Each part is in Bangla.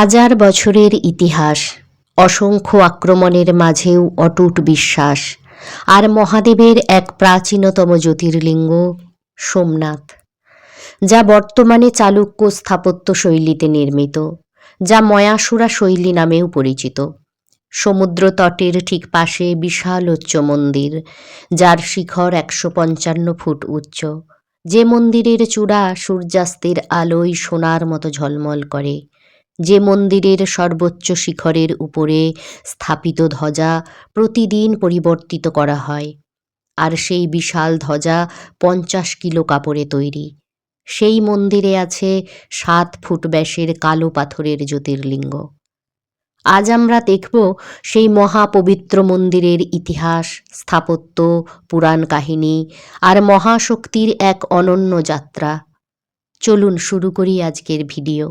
হাজার বছরের ইতিহাস। অসংখ্য আক্রমণের মাঝেও অটুট বিশ্বাস। আর মহাদেবের এক প্রাচীনতম জ্যোতির্লিঙ্গ সোমনাথ, যা বর্তমানে চালুক্য স্থাপত্য শৈলীতে নির্মিত, যা ময়াসুরা শৈলী নামেও পরিচিত। সমুদ্র তটের ঠিক পাশে বিশাল উচ্চ মন্দির, যার শিখর একশো পঞ্চান্ন ফুট উচ্চ। যে মন্দিরের চূড়া সূর্যাস্তের আলোয় সোনার মতো ঝলমল করে। যে মন্দিরের সর্বোচ্চ শিখরের উপরে স্থাপিত ধ্বজা প্রতিদিন পরিবর্তিত করা হয়। আর সেই বিশাল ধ্বজা পঞ্চাশ কিলো কাপড়ে তৈরি। সেই মন্দিরে আছে সাত ফুট ব্যাসের কালো পাথরের জ্যোতির্লিঙ্গ। আজ আমরা দেখব সেই মহাপবিত্র মন্দিরের ইতিহাস, স্থাপত্য, পুরাণ কাহিনী আর মহাশক্তির এক অনন্য যাত্রা। চলুন শুরু করি আজকের ভিডিও।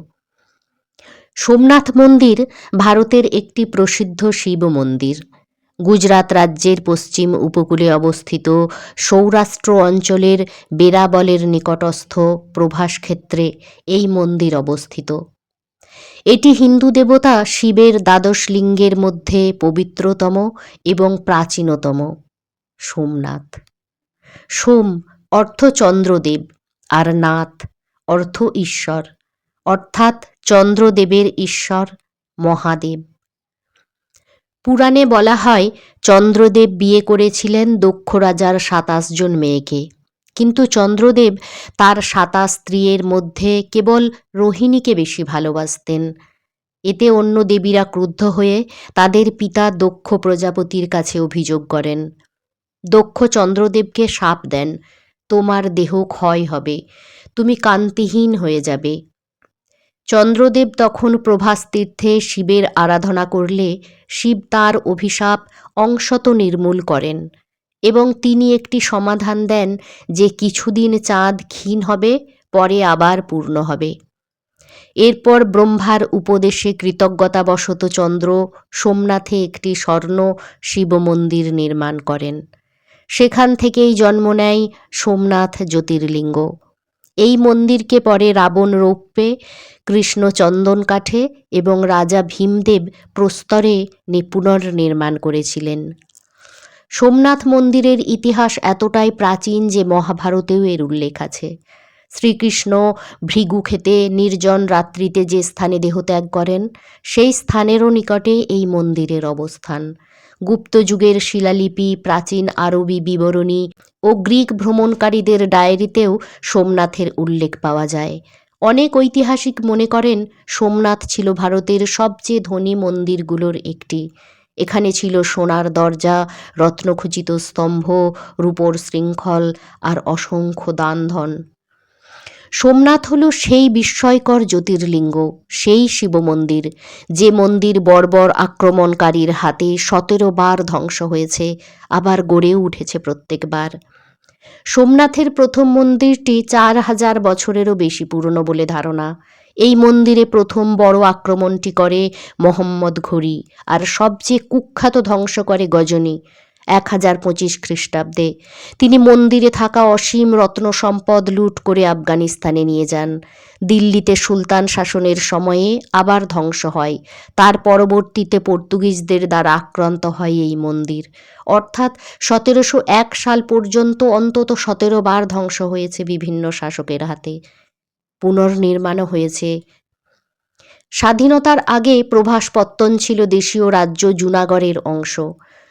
সোমনাথ মন্দির ভারতের একটি প্রসিদ্ধ শিব মন্দির। গুজরাট রাজ্যের পশ্চিম উপকূলে অবস্থিত সৌরাষ্ট্র অঞ্চলের বেরাবলের নিকটস্থ প্রভাস ক্ষেত্রে এই মন্দির অবস্থিত। এটি হিন্দু দেবতা শিবের দ্বাদশ লিঙ্গের মধ্যে পবিত্রতম এবং প্রাচীনতম। সোমনাথ। সোম অর্থ চন্দ্রদেব আর নাথ অর্থ ঈশ্বর। অর্থাৎ চন্দ্রদেবের ঈশ্বর মহাদেব। পুরাণে বলা হয়, চন্দ্রদেব বিয়ে করেছিলেন দক্ষ রাজার সাতাশ জন মেয়েকে। কিন্তু চন্দ্রদেব তার সাতাশ স্ত্রীর মধ্যে কেবল রোহিণীকে বেশি ভালোবাসতেন। এতে অন্য দেবীরা ক্রুদ্ধ হয়ে তাদের পিতা দক্ষ প্রজাপতির কাছে অভিযোগ করেন, দক্ষ চন্দ্রদেবকে সাপ দেন, তোমার দেহ ক্ষয় হবে, তুমি কান্তিহীন হয়ে যাবে চন্দ্রদেব তখন প্রভাস তীর্থে শিবের আরাধনা করলে শিব তার অভিশাপ অংশত নির্মূল করেন এবং তিনি একটি সমাধান দেন যে কিছুদিন চাঁদ ক্ষীণ হবে, পরে আবার পূর্ণ হবে। এরপর ব্রহ্মার উপদেশে কৃতজ্ঞতাবশত চন্দ্র সোমনাথে একটি স্বর্ণ শিব মন্দির নির্মাণ করেন। সেখান থেকেই জন্ম নেয় সোমনাথ জ্যোতির্লিঙ্গ। এই মন্দিরকে পরে রাবণ রৌপ্যে কৃষ্ণ চন্দন কাঠে এবং রাজা ভীমদেব প্রস্তরে পুনর্নির্মাণ করেছিলেন। সোমনাথ মন্দিরের ইতিহাস এতটাই প্রাচীন যে মহাভারতেও এর উল্লেখ আছে। শ্রীকৃষ্ণ ভৃগু খেতে নির্জন রাত্রিতে যে স্থানে দেহত্যাগ করেন, সেই স্থানেরও নিকটে এই মন্দিরের অবস্থান। গুপ্ত যুগের শিলালিপি, প্রাচীন আরবি বিবরণী ও গ্রিক ভ্রমণকারীদের ডায়েরিতেও সোমনাথের উল্লেখ পাওয়া যায়। অনেক ঐতিহাসিক মনে করেন, সোমনাথ ছিল ভারতের সবচেয়ে ধনী মন্দিরগুলোর একটি। এখানে ছিল সোনার দরজা, রত্নখচিত স্তম্ভ, রূপোর শৃঙ্খল আর অসংখ্য দানধন। সোমনাথ হল সেই বিস্ময়কর জ্যোতির্লিঙ্গ, সেই শিব মন্দির যে মন্দির বর্বর আক্রমণকারীর হাতে সতেরো বার ধ্বংস হয়েছে, আবার গড়েও উঠেছে প্রত্যেকবার। সোমনাথের প্রথম মন্দিরটি চার হাজার বছরেরও বেশি পুরনো বলে ধারণা। এই মন্দিরে প্রথম বড় আক্রমণটি করে মোহাম্মদ ঘড়ি, আর সবচেয়ে কুখ্যাত ধ্বংস করে গজনী। এক হাজার পঁচিশ খ্রিস্টাব্দে। তিনি মন্দিরে থাকা অসীম রত্ন সম্পদ লুট করে আফগানিস্তানে নিয়ে যান। দিল্লিতে সুলতান শাসনের সময়ে আবার ধ্বংস হয়। তার পরবর্তীতে পর্তুগিজদের দ্বারা আক্রান্ত হয় এই মন্দির। অর্থাৎ সতেরোশো এক সাল পর্যন্ত অন্তত সতেরো বার ধ্বংস হয়েছে বিভিন্ন শাসকের হাতে। পুনর্নির্মাণও হয়েছে। স্বাধীনতার আগে প্রভাস পত্তন ছিল দেশীয় রাজ্য জুনাগড়ের অংশ।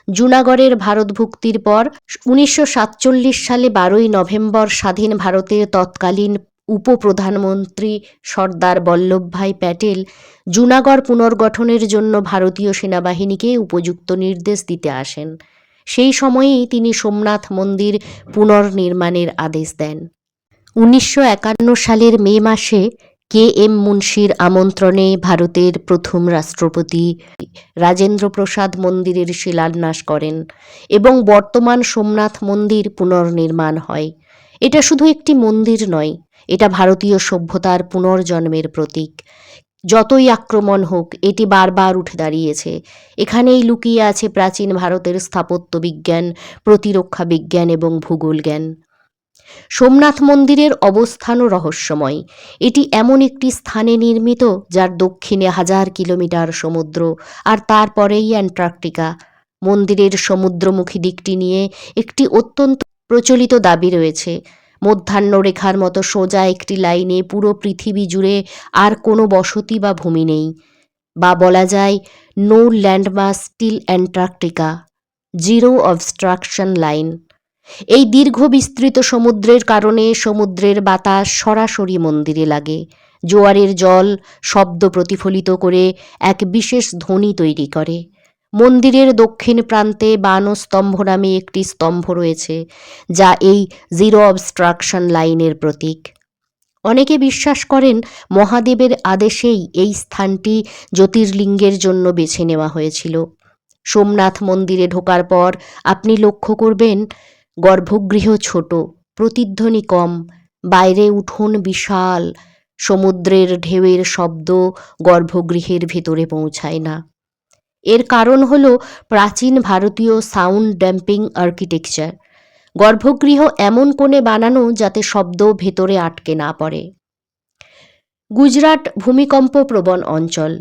জুনাগড়ের ভারত ভারতভুক্তির পর উনিশশো সাতচল্লিশ সালে বারোই নভেম্বর স্বাধীন ভারতের তৎকালীন উপপ্রধানমন্ত্রী সর্দার বল্লভভাই প্যাটেল জুনাগড় পুনর্গঠনের জন্য ভারতীয় সেনাবাহিনীকে উপযুক্ত নির্দেশ দিতে আসেন। সেই সময়েই তিনি সোমনাথ মন্দির পুনর্নির্মাণের আদেশ দেন। উনিশশো একান্ন সালের মে মাসে কে এম মুন্সির আমন্ত্রণে ভারতের প্রথম রাষ্ট্রপতি রাজেন্দ্র প্রসাদ মন্দিরের শিলান্যাস করেন এবং বর্তমান সোমনাথ মন্দির পুনর্নির্মাণ হয়। এটা শুধু একটি মন্দির নয়, এটা ভারতীয় সভ্যতার পুনর্জন্মের প্রতীক। যতই আক্রমণ হোক, এটি বারবার উঠে দাঁড়িয়েছে। এখানেই লুকিয়ে আছে প্রাচীন ভারতের স্থাপত্য বিজ্ঞান, প্রতিরক্ষা বিজ্ঞান এবং ভূগোল জ্ঞান। সোমনাথ মন্দিরের অবস্থানও রহস্যময়। এটি এমন একটি স্থানে নির্মিত, যার দক্ষিণে হাজার কিলোমিটার সমুদ্র আর তারপরেই অ্যান্টার্কটিকা। মন্দিরের সমুদ্রমুখী দিকটি নিয়ে একটি অত্যন্ত প্রচলিত দাবি রয়েছে। মধ্যাহ্ন রেখার মতো সোজা একটি লাইনে পুরো পৃথিবী জুড়ে আর কোনো বসতি বা ভূমি নেই। বা বলা যায়, no landmass still Antarctica. Zero obstruction line. এই দীর্ঘ বিস্তৃত সমুদ্রের কারণে সমুদ্রের বাতাস সরাসরি মন্দিরে লাগে। জোয়ারের জল শব্দ প্রতিফলিত করে এক বিশেষ ধ্বনি তৈরি করে। মন্দিরের দক্ষিণ প্রান্তে বানস্তম্ভ নামে একটি স্তম্ভ রয়েছে, যা এই জিরো অবস্ট্রাকশন লাইনের প্রতীক। অনেকে বিশ্বাস করেন মহাদেবের আদেশেই এই স্থানটি জ্যোতির্লিঙ্গের জন্য বেছে নেওয়া হয়েছিল। সোমনাথ মন্দিরে ঢোকার পর আপনি লক্ষ্য করবেন গর্ভগৃহ ছোট, প্রতিধ্বনি কম, বাইরে উঠোন বিশাল, সমুদ্রের ঢেউয়ের শব্দ গর্ভগৃহের ভেতরে পৌঁছায় না। এর কারণ হল প্রাচীন ভারতীয় সাউন্ড ড্যাম্পিং আর্কিটেকচার। গর্ভগৃহ এমন কোণে বানানো যাতে শব্দ ভেতরে আটকে না পড়ে। গুজরাট ভূমিকম্প প্রবণ অঞ্চল।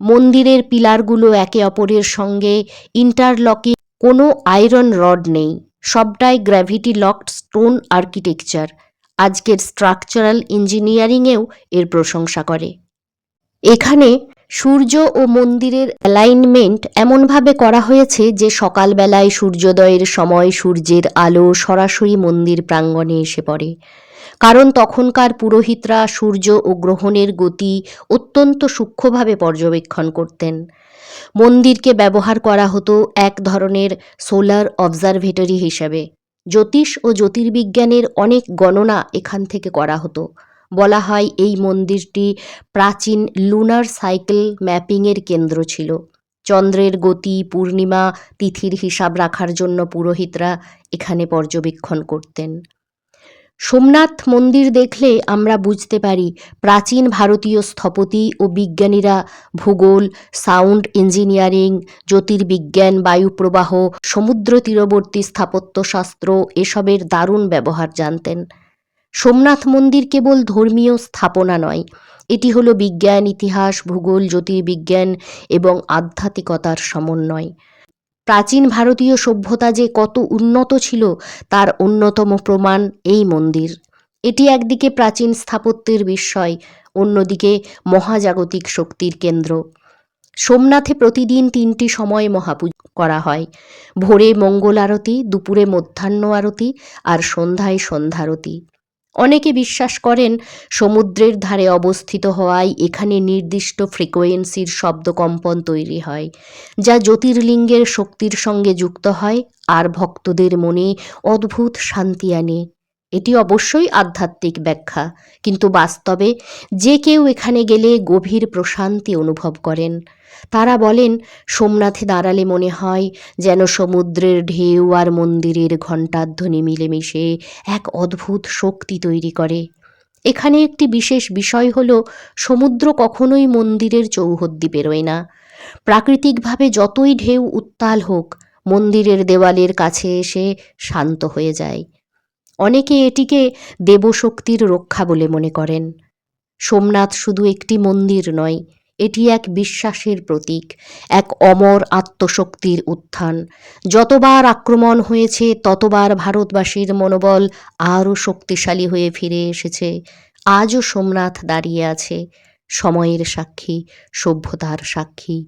মন্দিরের পিলারগুলো একে অপরের সঙ্গে ইন্টারলকিং কোনো আয়রন রড নেই। সবটাই gravity locked stone architecture structural structural ইঞ্জিনিয়ারিংয়েও এর প্রশংসা করে। এখানে সূর্য ও মন্দিরের অ্যালাইনমেন্ট এমনভাবে করা হয়েছে যে সকালবেলায় সূর্যোদয়ের সময় সূর্যের আলো সরাসরি মন্দির প্রাঙ্গণে এসে পড়ে। কারণ তখনকার পুরোহিতরা সূর্য ও গ্রহণের গতি অত্যন্ত সূক্ষ্মভাবে পর্যবেক্ষণ করতেন। মন্দিরকে ব্যবহার করা হতো এক ধরনের সোলার অবজারভেটরি হিসেবে। জ্যোতিষ ও জ্যোতির্বিজ্ঞানের অনেক গণনা এখান থেকে করা হতো। বলা হয় এই মন্দিরটি প্রাচীন লুনার সাইকেল ম্যাপিংয়ের কেন্দ্র ছিল। চন্দ্রের গতি, পূর্ণিমা, তিথির হিসাব রাখার জন্য পুরোহিতরা এখানে পর্যবেক্ষণ করতেন। সোমনাথ মন্দির দেখলে আমরা বুঝতে পারি, প্রাচীন ভারতীয় স্থপতি ও বিজ্ঞানীরা ভূগোল, সাউন্ড ইঞ্জিনিয়ারিং, জ্যোতির্বিজ্ঞান, বায়ুপ্রবাহ, সমুদ্র তীরবর্তী স্থাপত্যশাস্ত্র এসবের দারুণ ব্যবহার জানতেন। সোমনাথ মন্দির কেবল ধর্মীয় স্থাপনা নয়, এটি হলো বিজ্ঞান, ইতিহাস, ভূগোল, জ্যোতির্বিজ্ঞান এবং আধ্যাত্মিকতার সমন্বয়। প্রাচীন ভারতীয় সভ্যতা যে কত উন্নত ছিল, তার অন্যতম প্রমাণ এই মন্দির। এটি একদিকে প্রাচীন স্থাপত্যের বিস্ময়, অন্যদিকে মহাজাগতিক শক্তির কেন্দ্র। সোমনাথে প্রতিদিন তিনটি সময় মহাপূজা করা হয়। ভোরে মঙ্গল আরতি, দুপুরে মধ্যাহ্ন আরতি আর সন্ধ্যায় সন্ধ্যারতি। অনেকে বিশ্বাস করেন সমুদ্রের ধারে অবস্থিত হওয়ায় এখানে নির্দিষ্ট ফ্রিকোয়েন্সির শব্দকম্পন তৈরি হয়, যা জ্যোতির্লিঙ্গের শক্তির সঙ্গে যুক্ত হয় আর ভক্তদের মনে অদ্ভুত শান্তি আনে। এটি অবশ্যই আধ্যাত্মিক ব্যাখ্যা, কিন্তু বাস্তবে যে কেউ এখানে গেলে গভীর প্রশান্তি অনুভব করেন। তারা বলেন, সোমনাথে দাঁড়ালে মনে হয় যেন সমুদ্রের ঢেউ আর মন্দিরের ঘণ্টাধ্বনি মিলেমিশে এক অদ্ভুত শক্তি তৈরি করে। এখানে একটি বিশেষ বিষয় হল, সমুদ্র কখনোই মন্দিরের চৌহদ্দি পেরোয় না। প্রাকৃতিকভাবে যতই ঢেউ উত্তাল হোক, মন্দিরের দেওয়ালের কাছে এসে শান্ত হয়ে যায়। অনেকে এটিকে দেবশক্তির রক্ষা বলে মনে করেন। সোমনাথ শুধু একটি মন্দির নয়, এটি এক বিশ্বাসের প্রতীক, এক অমর আত্মশক্তির উত্থান। যতবার আক্রমণ হয়েছে, ততবার ভারতবাসীর মনোবল আরও শক্তিশালী হয়ে ফিরে এসেছে। আজও সোমনাথ দাঁড়িয়ে আছে, সময়ের সাক্ষী, সভ্যতার সাক্ষী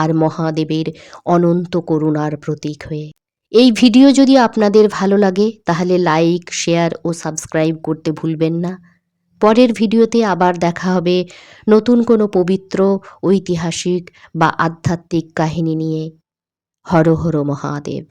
আর মহাদেবের অনন্ত করুণার প্রতীক হয়ে। এই ভিডিও যদি আপনাদের ভালো লাগে, তাহলে লাইক, শেয়ার ও সাবস্ক্রাইব করতে ভুলবেন না। পরের ভিডিওতে আবার দেখা হবে নতুন কোনো পবিত্র, ঐতিহাসিক বা আধ্যাত্মিক কাহিনী নিয়ে। হর হর মহাদেব।